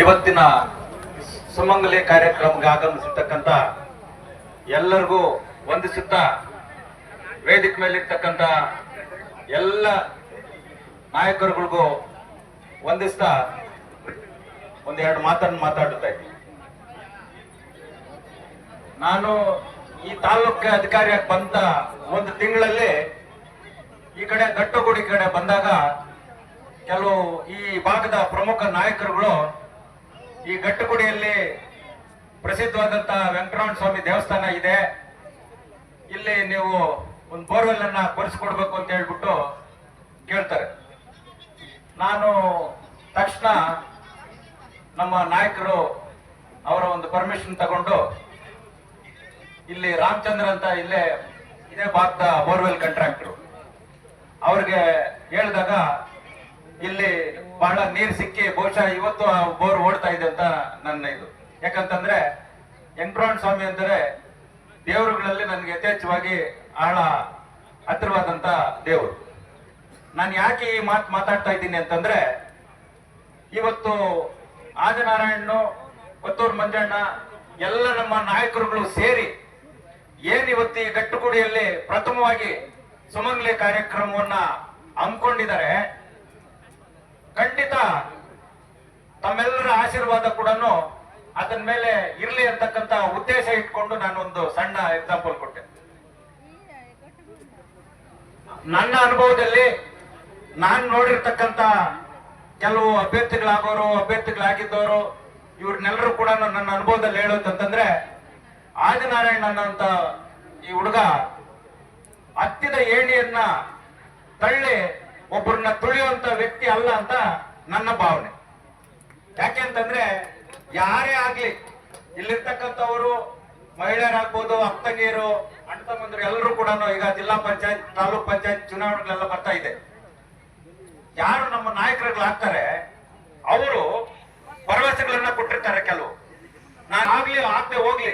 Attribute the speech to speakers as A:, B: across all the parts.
A: ಇವತ್ತಿನ ಸುಮಂಗಲಿ ಕಾರ್ಯಕ್ರಮಕ್ಕೆ ಆಗಮಿಸಿರ್ತಕ್ಕಂಥ ಎಲ್ಲರಿಗೂ ವಂದಿಸುತ್ತಾ ವೇದಿಕೆ ಮೇಲಿರ್ತಕ್ಕಂಥ ಎಲ್ಲ ನಾಯಕರುಗಳಿಗೂ ವಂದಿಸ್ತಾ ಒಂದೆರಡು ಮಾತನ್ನು ಮಾತಾಡುತ್ತಾ ಇದ್ದೀನಿ. ನಾನು ಈ ತಾಲೂಕಿಗೆ ಅಧಿಕಾರಿಯಾಗಿ ಬಂದ ಒಂದು ತಿಂಗಳಲ್ಲಿ ಈ ಕಡೆ ಗಟ್ಟಗುಡಿ ಕಡೆ ಬಂದಾಗ ಕೆಲವು ಈ ಭಾಗದ ಪ್ರಮುಖ ನಾಯಕರುಗಳು ಈ ಗಟ್ಟುಗುಡಿಯಲ್ಲಿ ಪ್ರಸಿದ್ಧವಾದಂತ ವೆಂಕಟರಮಣ ಸ್ವಾಮಿ ದೇವಸ್ಥಾನ ಇದೆ. ಇಲ್ಲಿ ನೀವು ಒಂದು ಬೋರ್ವೆಲ್ ಅನ್ನ ಕೊರೆಸ್ಕೊಡ್ಬೇಕು ಅಂತ ಹೇಳ್ಬಿಟ್ಟು ಕೇಳ್ತಾರೆ. ನಾನು ತಕ್ಷಣ ನಮ್ಮ ನಾಯಕರು ಅವರ ಒಂದು ಪರ್ಮಿಷನ್ ತಗೊಂಡು ಇಲ್ಲಿ ರಾಮಚಂದ್ರ ಅಂತ ಇಲ್ಲೇ ಇದೇ ಭಾಗದ ಬೋರ್ವೆಲ್ ಕಾಂಟ್ರಾಕ್ಟರ್ ಅವ್ರಿಗೆ ಹೇಳಿದಾಗ ಇಲ್ಲಿ ಬಹಳ ನೀರು ಸಿಕ್ಕಿ ಬಹುಶಃ ಇವತ್ತು ಬೋರ್ ಓಡ್ತಾ ಇದೆ ಅಂತ ನನ್ನ ಇದು. ಯಾಕಂತಂದ್ರೆ ವೆಂಕಟರಮಣ ಸ್ವಾಮಿ ಅಂದರೆ ದೇವರುಗಳಲ್ಲಿ ನನಗೆ ಯಥೇಚ್ಛವಾಗಿ ಆಳ ಹತ್ತಿರವಾದಂತ ದೇವರು. ನಾನು ಯಾಕೆ ಈ ಮಾತು ಮಾತಾಡ್ತಾ ಇದ್ದೀನಿ ಅಂತಂದ್ರೆ ಇವತ್ತು ಆದಿನಾರಾಯಣ್ಣು ಕೊತ್ತೂರು ಮಂಜಣ್ಣ ಎಲ್ಲ ನಮ್ಮ ನಾಯಕರುಗಳು ಸೇರಿ ಏನ್ ಇವತ್ತು ಈ ಗಟ್ಟುಗುಡಿಯಲ್ಲಿ ಪ್ರಥಮವಾಗಿ ಸುಮಂಗ್ಲಿ ಕಾರ್ಯಕ್ರಮವನ್ನ ಹಮ್ಮಿಕೊಂಡಿದ್ದಾರೆ ಖಂಡಿತ ತಮ್ಮೆಲ್ಲರ ಆಶೀರ್ವಾದ ಕೂಡ ಅದರ ಮೇಲೆ ಇರ್ಲಿ ಅಂತಕ್ಕಂತ ಉದ್ದೇಶ ಇಟ್ಕೊಂಡು ನಾನೊಂದು ಸಣ್ಣ ಎಕ್ಸಾಂಪಲ್ ಕೊಟ್ಟೆ. ನನ್ನ ಅನುಭವದಲ್ಲಿ ನಾನು ನೋಡಿರ್ತಕ್ಕಂತ ಕೆಲವು ಅಭ್ಯರ್ಥಿಗಳಾಗೋರು ಅಭ್ಯರ್ಥಿಗಳಾಗಿದ್ದವರು ಇವ್ರನ್ನೆಲ್ಲರೂ ಕೂಡ ನನ್ನ ಅನುಭವದಲ್ಲಿ ಹೇಳೋದಂತಂದ್ರೆ ಆದಿನಾರಾಯಣ ಅನ್ನೋಂತ ಈ ಹುಡುಗ ಹತ್ತಿದ ಏಣಿಯನ್ನ ತಳ್ಳಿ ಒಬ್ಬರನ್ನ ತುಳಿಯುವಂತ ವ್ಯಕ್ತಿ ಅಲ್ಲ ಅಂತ ನನ್ನ ಭಾವನೆ. ಯಾಕೆಂತಂದ್ರೆ ಯಾರೇ ಆಗ್ಲಿ, ಇಲ್ಲಿರ್ತಕ್ಕಂಥವರು ಮಹಿಳೆಯರಾಗ್ಬೋದು ಅಪ್ತಂಗಿಯರು ಅಣ್ಣ ತಮ್ಮಂದ್ರು ಎಲ್ಲರೂ ಕೂಡ ಈಗ ಜಿಲ್ಲಾ ಪಂಚಾಯತ್, ತಾಲೂಕ್ ಪಂಚಾಯತ್ ಚುನಾವಣೆಗಳೆಲ್ಲ ಬರ್ತಾ ಇದೆ. ಯಾರು ನಮ್ಮ ನಾಯಕರುಗಳಾಗ್ತಾರೆ, ಅವರು ಭರವಸೆಗಳನ್ನ ಕೊಟ್ಟಿರ್ತಾರೆ ಕೆಲವು. ನಾನು ಆಗ್ಲಿ, ಆಗದೆ ಹೋಗ್ಲಿ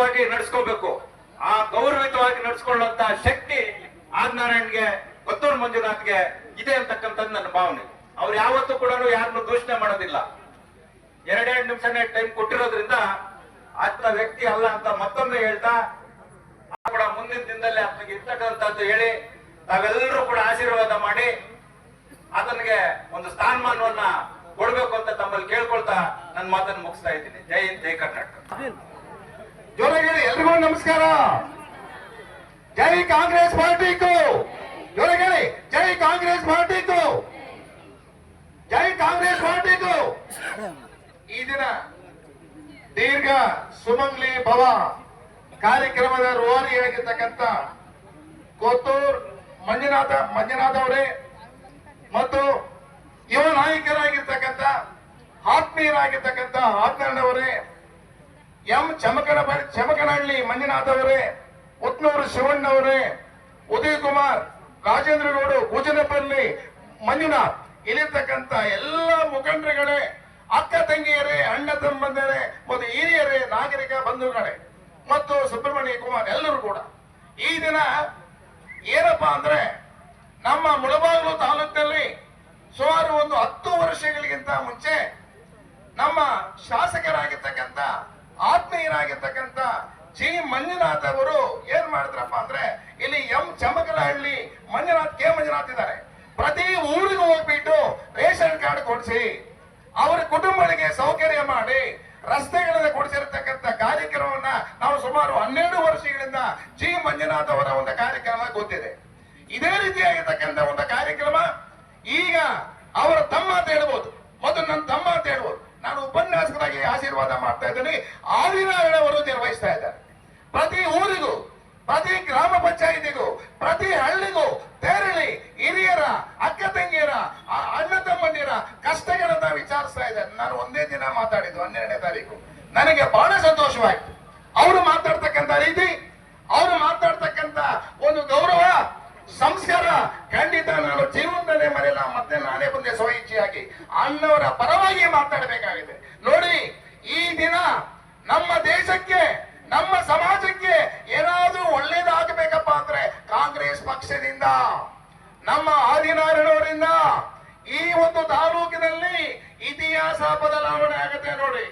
A: ಗೌರವಿತವಾಗಿ ನಡ್ಸ್ಕೋಬೇಕು. ಆ ಗೌರವಿತವಾಗಿ ನಡ್ಸ್ಕೊಳ್ಳುವಂತ ಶಕ್ತಿ ಆದ್ನಾರಾಯಣ್ಗೆ ಕೊತ್ತೂರು ಮಂಜುನಾಥ್ಗೆ ಇದೆ ಅಂತಕ್ಕಂಥದ್ದು ನನ್ನ ಭಾವನೆ. ಅವ್ರು ಯಾವತ್ತೂ ಕೂಡ ಯಾರನ್ನು ದೂಷಣೆ ಮಾಡೋದಿಲ್ಲ. ಎರಡೆರಡು ನಿಮಿಷನೇ ಟೈಮ್ ಕೊಟ್ಟಿರೋದ್ರಿಂದ ಅಂತ ವ್ಯಕ್ತಿ ಅಲ್ಲ ಅಂತ ಮತ್ತೊಮ್ಮೆ ಹೇಳ್ತಾ ಕೂಡ ಮುಂದಿನ ದಿನದಲ್ಲಿ ಆತನಿಗೆ ಇರ್ತಕ್ಕಂಥದ್ದು ಹೇಳಿ, ತಾವೆಲ್ಲರೂ ಕೂಡ ಆಶೀರ್ವಾದ ಮಾಡಿ ಆತನಿಗೆ ಒಂದು ಸ್ಥಾನಮಾನವನ್ನ ಕೊಡ್ಬೇಕು ಅಂತ ತಮ್ಮಲ್ಲಿ ಕೇಳ್ಕೊಳ್ತಾ ನನ್ನ ಮಾತನ್ನು ಮುಗಿಸ್ತಾ ಇದ್ದೀನಿ. ಜೈ ಜೈ ಕರ್ನಾಟಕ.
B: ಜೋರಾಗಿ ಎಲ್ರಿಗೂ ನಮಸ್ಕಾರ. ಜೈ ಕಾಂಗ್ರೆಸ್ ಪಾರ್ಟಿಗೂ. ಜೋರಾಗಿ ಹೇಳಿ ಜೈ ಕಾಂಗ್ರೆಸ್ ಪಾರ್ಟಿಗೂ. ಜೈ ಕಾಂಗ್ರೆಸ್ ಪಾರ್ಟಿಗೂ. ಈ ದಿನ ದೀರ್ಘ ಸುಮಂಗ್ಲಿ ಭವ ಕಾರ್ಯಕ್ರಮದ ರೂವಾರಿಯಾಗಿರ್ತಕ್ಕಂಥ ಕೊತ್ತೂರ್ ಮಂಜುನಾಥ, ಮಂಜುನಾಥ್ ಅವರೇ ಮತ್ತು ಯುವ ನಾಯಕರಾಗಿರ್ತಕ್ಕಂಥ ಆತ್ಮೀಯರಾಗಿರ್ತಕ್ಕಂಥ ಆತ್ಮೀಯರವರೇ ಎಂ ಚಮಕನ ಚಮಕನಹಳ್ಳಿ ಮಂಜುನಾಥ್ ಅವರೇ ಉತ್ನೂರು ಶಿವಣ್ಣ ಅವರೇ ಉದಯ್ ಕುಮಾರ್ ರಾಜೇಂದ್ರ ಗೌಡ ಭುಜನಪಲ್ಲಿ, ಮಂಜುನಾಥ್. ಇಲ್ಲಿರ್ತಕ್ಕಂಥ ಎಲ್ಲ ಮುಖಂಡರುಗಳೇ, ಅಕ್ಕ ತಂಗಿಯರೇ, ಅಣ್ಣ ತಮ್ಮಂದಿರೇ, ಮತ್ತು ಹಿರಿಯರೇ, ನಾಗರಿಕ ಬಂಧುಗಳೇ, ಮತ್ತು ಸುಬ್ರಹ್ಮಣ್ಯ ಕುಮಾರ್ ಎಲ್ಲರೂ ಕೂಡ. ಈ ದಿನ ಏನಪ್ಪಾ ಅಂದ್ರೆ ನಮ್ಮ ಮುಳಬಾಗಲು ತಾಲೂಕಿನಲ್ಲಿ ಸುಮಾರು ಒಂದು ಹತ್ತು ವರ್ಷಗಳಿಗಿಂತ ಮುಂಚೆ ನಮ್ಮ ಶಾಸಕರಾಗಿರ್ತಕ್ಕಂಥ ಆತ್ಮೀಯರಾಗಿರ್ತಕ್ಕಂಥ ಜಿ. ಮಂಜುನಾಥ್ ಅವರು ಏನ್ ಮಾಡಿದ್ರಪ್ಪ ಅಂದ್ರೆ ಇಲ್ಲಿ ಎಂ. ಚಮಕಲಹಳ್ಳಿ ಮಂಜುನಾಥ್, ಕೆ. ಮಂಜುನಾಥ್ ಇದ್ದಾರೆ. ಪ್ರತಿ ಊರಿಗೂ ಹೋಗ್ಬಿಟ್ಟು ರೇಷನ್ ಕಾರ್ಡ್ ಕೊಡಿಸಿ, ಅವರ ಕುಟುಂಬಗಳಿಗೆ ಸೌಕರ್ಯ ಮಾಡಿ ರಸ್ತೆಗಳನ್ನ ಕೊಡಿಸಿರ್ತಕ್ಕಂಥ ಕಾರ್ಯಕ್ರಮವನ್ನ ನಾವು ಸುಮಾರು ಹನ್ನೆರಡು ವರ್ಷಗಳಿಂದ ಜಿ. ಮಂಜುನಾಥ್ ಅವರ ಒಂದು ಕಾರ್ಯಕ್ರಮ ಗೊತ್ತಿದೆ. ಇದೇ ರೀತಿಯಾಗಿರ್ತಕ್ಕಂಥ ಒಂದು ಕಾರ್ಯಕ್ರಮ, ಈಗ ಅವರ ತಮ್ಮ ಅಂತ ಹೇಳ್ಬೋದು. ಮೊದಲು ನನ್ನ ತಮ್ಮ ಅಂತ ಹೇಳ್ಬೋದು. ನಾನು ಉಪನ್ಯಾಸಕರಾಗಿ ಆಶೀರ್ವಾದ ಮಾಡ್ತಾ ಇದ್ದೀನಿ. ಆದಿನಾರಾಯಣ ಅವರು ನಿರ್ವಹಿಸ್ತಾ ಇದ್ದಾರೆ. ಪ್ರತಿ ಊರಿಗೂ, ಪ್ರತಿ ಗ್ರಾಮ ಪಂಚಾಯಿತಿಗೂ, ಪ್ರತಿ ಹಳ್ಳಿಗೂ ತೆರಳಿ ಹಿರಿಯರ, ಅಕ್ಕ ತಂಗಿಯರ ಅಣ್ಣ ತಮ್ಮಂದಿರ ಕಷ್ಟಗಳನ್ನ ವಿಚಾರಿಸ್ತಾ ಇದ್ದಾರೆ. ನಾನು ಒಂದೇ ದಿನ ಮಾತಾಡಿದ್ದು, ಹನ್ನೆರಡನೇ ತಾರೀಕು. ನನಗೆ ಬಹಳ ಸಂತೋಷವಾಯ್ತು. ಅವರು ಮಾತಾಡ್ತಕ್ಕಂಥ ರೀತಿ, ಅವರು ಮಾತಾಡ್ತಕ್ಕಂಥ ಒಂದು ಗೌರವ, ಸಂಸ್ಕಾರ ಖಂಡಿತ ನಾನು ಜೀವನದಲ್ಲೇ ಮರೆಯಲ್ಲ. ಮತ್ತೆ ನಾನೇ ಬಂದೆ ಸ್ವಇಚ್ಛೆಯಾಗಿ. ಅಣ್ಣವರ ಪರವಾಗಿ ಮಾತಾಡಬೇಕಾಗಿದೆ ನೋಡಿ ಈ ದಿನ ನಮ್ಮ ದೇಶಕ್ಕೆ ನಮ್ಮ ಸಮಾಜಕ್ಕೆ ಏನಾದ್ರೂ ಒಳ್ಳೇದಾಗಬೇಕಪ್ಪ ಅಂದ್ರೆ ಕಾಂಗ್ರೆಸ್ ಪಕ್ಷ ಪಕ್ಷದಿಂದ ನಮ್ಮ ಆದಿನಾರಾಯಣವರಿಂದ ಈ ಒಂದು ತಾಲೂಕಿನಲ್ಲಿ ಇತಿಹಾಸ ಬದಲಾವಣೆ ಆಗುತ್ತೆ ನೋಡಿ.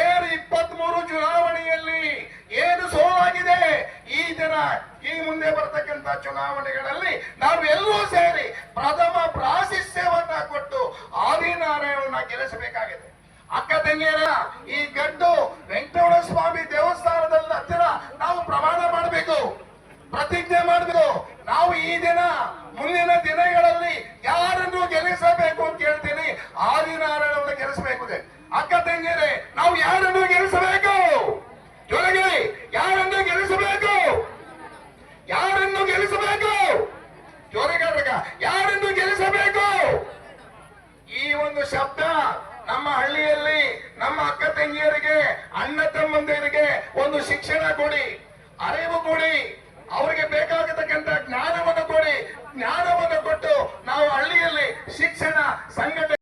B: ಏನು ಇಪ್ಪತ್ತ್ ಮೂರು ಚುನಾವಣೆಯಲ್ಲಿ ಏನು ಸೋಲಾಗಿದೆ, ಈ ದಿನ, ಈ ಮುಂದೆ ಬರ್ತಕ್ಕಂತ ಚುನಾವಣೆಗಳಲ್ಲಿ ನಾವು ಎಲ್ಲರೂ ಸೇರಿ ಪ್ರಥಮ ಪ್ರಾಶಿಷ್ಯವನ್ನ ಕೊಟ್ಟು ಆದಿನಾರಾಯಣನ ಗೆಲ್ಲಿಸಬೇಕಾಗಿದೆ. ಅಕ್ಕ, ತಂಗಿಯರ, ಈ ಗಡ್ಡು ವೆಂಕಟೇಶ್ವರ ಸ್ವಾಮಿ ದೇವಸ್ಥಾನದಲ್ಲಿ ಹತ್ತಿರ ನಾವು ಪ್ರಮಾಣ ಮಾಡಬೇಕು, ಪ್ರತಿಜ್ಞೆ ಮಾಡಬೇಕು. ನಾವು ಈ ದಿನ, ಮುಂದಿನ ದಿನಗಳಲ್ಲಿ ಯಾರನ್ನು ಗೆಲ್ಲಿಸಬೇಕು ಅಂತ ಕೇಳ್ತೀನಿ ಆದಿನಾರಾಯಣವನ್ನು ಗೆಲ್ಲಿಸಬೇಕು ಅಕ್ಕ ತಂಗಿಯರೇ, ನಾವು ಯಾರನ್ನು ಗೆಲ್ಲಿಸಬೇಕು? ಜೊತೆಗೆ, ಯಾರನ್ನು ಗೆಲ್ಲಿಸಬೇಕು? ಯಾರನ್ನು ಗೆಲ್ಲಿಸಬೇಕು? ಜೋರಿಗಾರಗ ಯಾರನ್ನು ಗೆಲ್ಲಿಸಬೇಕು? ಈ ಒಂದು ಶಬ್ದ ನಮ್ಮ ಹಳ್ಳಿಯಲ್ಲಿ ನಮ್ಮ ಅಕ್ಕ ತಂಗಿಯರಿಗೆ, ಅಣ್ಣ ತಮ್ಮಂದಿರಿಗೆ ಒಂದು ಶಿಕ್ಷಣ ಕೊಡಿ, ಅರಿವು ಕೊಡಿ. ಅವರಿಗೆ ಬೇಕಾಗತಕ್ಕಂತ ಜ್ಞಾನವನ್ನು ಕೊಡಿ ಜ್ಞಾನವನ್ನು ಕೊಟ್ಟು ನಾವು ಹಳ್ಳಿಯಲ್ಲಿ ಶಿಕ್ಷಣ ಸಂಘಟನೆ